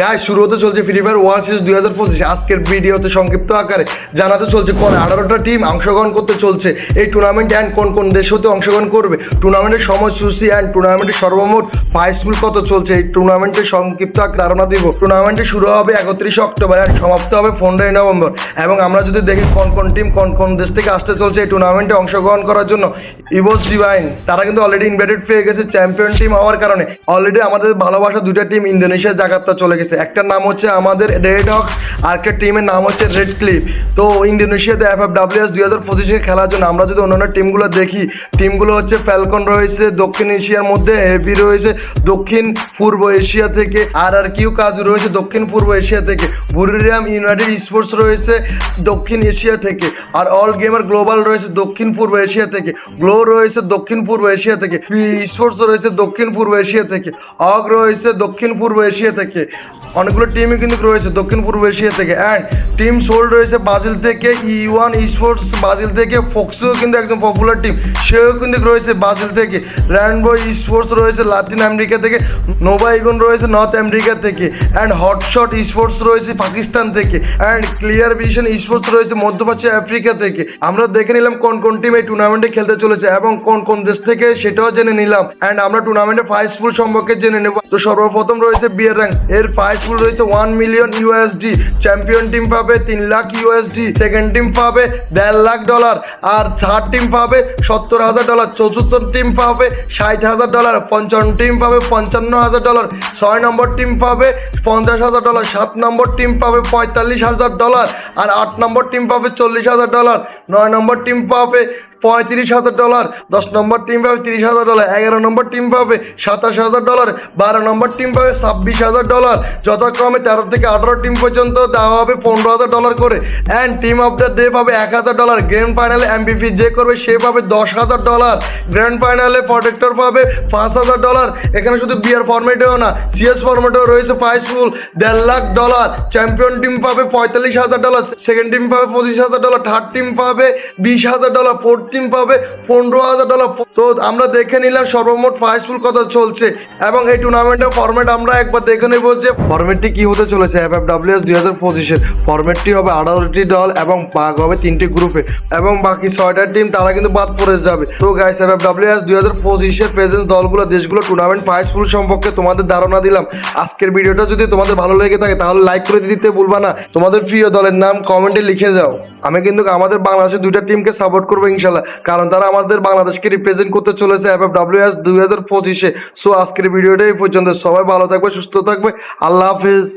গায়ে শুরু হতে চলছে ফ্রি ফায়ার ওয়ার্ল্ড সিরিজ দুই হাজার পঁচিশ। আজকের ভিডিওতে সংক্ষিপ্ত আকারে জানাতে চলছে কোন আঠারোটা টিম অংশগ্রহণ করতে চলছে। এই টুর্নামেন্ট অ্যান্ড কোন কোন দেশ হতে অংশগ্রহণ করবে? টুর্নামেন্টের সময়সূচি অ্যান্ড টুর্নামেন্টের সর্বমোট প্রাইস পুল কত চলছে? এই টুর্নামেন্টের সংক্ষিপ্ত ধারণা দিব। টুর্নামেন্টে শুরু হবে একত্রিশে অক্টোবর অ্যান্ড সমাপ্ত হবে পনেরোই নভেম্বর। এবং আমরা যদি দেখি কোন কোন টিম কোন কোন দেশ থেকে আসতে চলছে এই টুর্নামেন্টে অংশগ্রহণ করার জন্য ইভোস ডিভাইন তারা কিন্তু অলরেডি ইনভাইটেড পেয়ে গেছে চ্যাম্পিয়ন টিম হওয়ার কারণে। অলরেডি আমাদের ভালোবাসা দুটা টিম ইন্দোনেশিয়া জাকার্তা চলে গেছে। একটার নাম হচ্ছে আমাদের রেড হক্স আর একটা টিমের নাম হচ্ছে রেড ক্লিপ তো ইন্ডোনেশিয়াতে এফ এফ ডাব্লিউএস দুই হাজার পঁচিশে খেলার জন্য আমরা যদি অন্যান্য টিমগুলো দেখি টিমগুলো হচ্ছে ফ্যালকন রয়েছে, দক্ষিণ এশিয়ার মধ্যে হেভি রয়েছে, দক্ষিণ পূর্ব এশিয়া থেকে আর আর কিউ কাজ রয়েছে, দক্ষিণ পূর্ব এশিয়া থেকে বুরিরাম ইউনাইটেড স্পোর্টস রয়েছে, দক্ষিণ এশিয়া থেকে। আর অল গেমার গ্লোবাল রয়েছে, দক্ষিণ পূর্ব এশিয়া থেকে। গ্লো রয়েছে, দক্ষিণ পূর্ব এশিয়া থেকে। স্পোর্টস রয়েছে, দক্ষিণ পূর্ব এশিয়া থেকে। অগ রয়েছে, দক্ষিণ পূর্ব এশিয়া থেকে। অনেকগুলো টিমই কিন্তু রয়েছে দক্ষিণ পূর্ব এশিয়া থেকে। অ্যান্ড টিম সোল রয়েছে ব্রাজিল থেকে ই ওয়ান স্পোর্টস ব্রাজিল থেকে ফক্সও কিন্তু একদম পপুলার টিম সেও কিন্তু রয়েছে ব্রাজিল থেকে। র্যান্ডবো স্পোর্টস রয়েছে লাতিন আমেরিকা থেকে নোভা ইগন রয়েছে নর্থ আমেরিকা থেকে। অ্যান্ড হটশট স্পোর্টস রয়েছে পাকিস্তান থেকে। অ্যান্ড ক্লিয়ার ভিশন স্পোর্টস রয়েছে মধ্যপ্রাচ্য আফ্রিকা থেকে। আমরা দেখে নিলাম কোন কোন টিম এই টুর্নামেন্টে খেলতে চলেছে এবং কোন কোন দেশ থেকে, সেটাও জেনে নিলাম। অ্যান্ড আমরা টুর্নামেন্টের ফাইস ফুল সম্পর্কে জেনে নেব। তো সর্বপ্রথম রয়েছে বিয়ার র্যাঙ্ক এর ফাইস ফুল রয়েছে one million USD champion team পাবে তিন লাখ ইউএসডি সেকেন্ড টিম পাবে দেড় লাখ ডলার আর থার্ড টিম পাবে সত্তর হাজার ডলার চতুর্থ টিম পাবে ষাট হাজার ডলার পঞ্চম টিম পাবে পঞ্চান্ন হাজার ডলার ছয় নম্বর টিম পাবে পঞ্চাশ হাজার ডলার সাত নম্বর টিম পাবে পঁয়তাল্লিশ হাজার ডলার আর আট নম্বর টিম পাবে চল্লিশ হাজার ডলার নয় নম্বর টিম পাবে পঁয়ত্রিশ হাজার ডলার দশ নম্বর টিম পাবে তিরিশ হাজার ডলার এগারো নম্বর টিম পাবে সাতাশ হাজার ডলার বারো নম্বর টিম পাবে ছাব্বিশ হাজার ডলার যথাক্রমে তেরো থেকে আঠারো টিম পর্যন্ত দেওয়া হবে পনেরো হাজার ডলার করে। And team of the day পাবে এক হাজার ডলার গ্র্যান্ড ফাইনালে এমবিপি যে করবে, সে পাবে দশ হাজার ডলার গ্র্যান্ড ফাইনালে প্রোটেক্টর পাবে পাঁচ হাজার ডলার এখানে শুধু বিয়ার ফর্মেটেও না সিএস ফর্মেটেও রয়েছে প্রাইস ফুল দেড় লাখ ডলার চ্যাম্পিয়ন টিম পাবে পঁয়তাল্লিশ হাজার ডলার সেকেন্ড টিম পাবে পঁচিশ হাজার ডলার থার্ড টিম পাবে বিশ হাজার ডলার ফোর্থ টিম পাবে পনেরো হাজার ডলার তো আমরা দেখে নিলাম সর্বমোট প্রাইস ফুল কত চলছে। এবং এই টুর্নামেন্টের ফর্মেট আমরা একবার দেখে নেব যে ফর্মেটটি কি হতে চলেছে? এফ এফ ডাব্লিউএস দুই হাজার পঁচিশের ফর্মেটটি হবে আঠারোটি দল এবং ভাগ হবে তিনটি গ্রুপে এবং বাকি ছয়টা টিম তারা কিন্তু বাদ পড়ে যাবে। তো গাইস এফ এফ ডাব্লিউএস দুই হাজার পঁচিশের প্রেজেন্স দলগুলো, দেশগুলো টুর্নামেন্ট প্রাইস ফুল সম্পর্কে তোমাদের ধারণা দিলাম। আজকের ভিডিওটা যদি তোমাদের ভালো লেগে থাকে, তাহলে লাইক করে দিতে ভুলবা না। তোমাদের প্রিয় দলের নাম কমেন্টে লিখে যাও। আমি কিন্তু আমাদের বাংলাদেশের দুইটা টিমকে সাপোর্ট করব ইনশাল্লাহ কারণ তারা আমাদের বাংলাদেশকে রিপ্রেজেন্ট করতে চলেছে এফ এফ ডাব্লিউ এস দুই হাজার পঁচিশে। সো আজকের ভিডিওটা এই পর্যন্ত। সবাই ভালো থাকবে, সুস্থ থাকবে। আল্লাহ হাফিজ।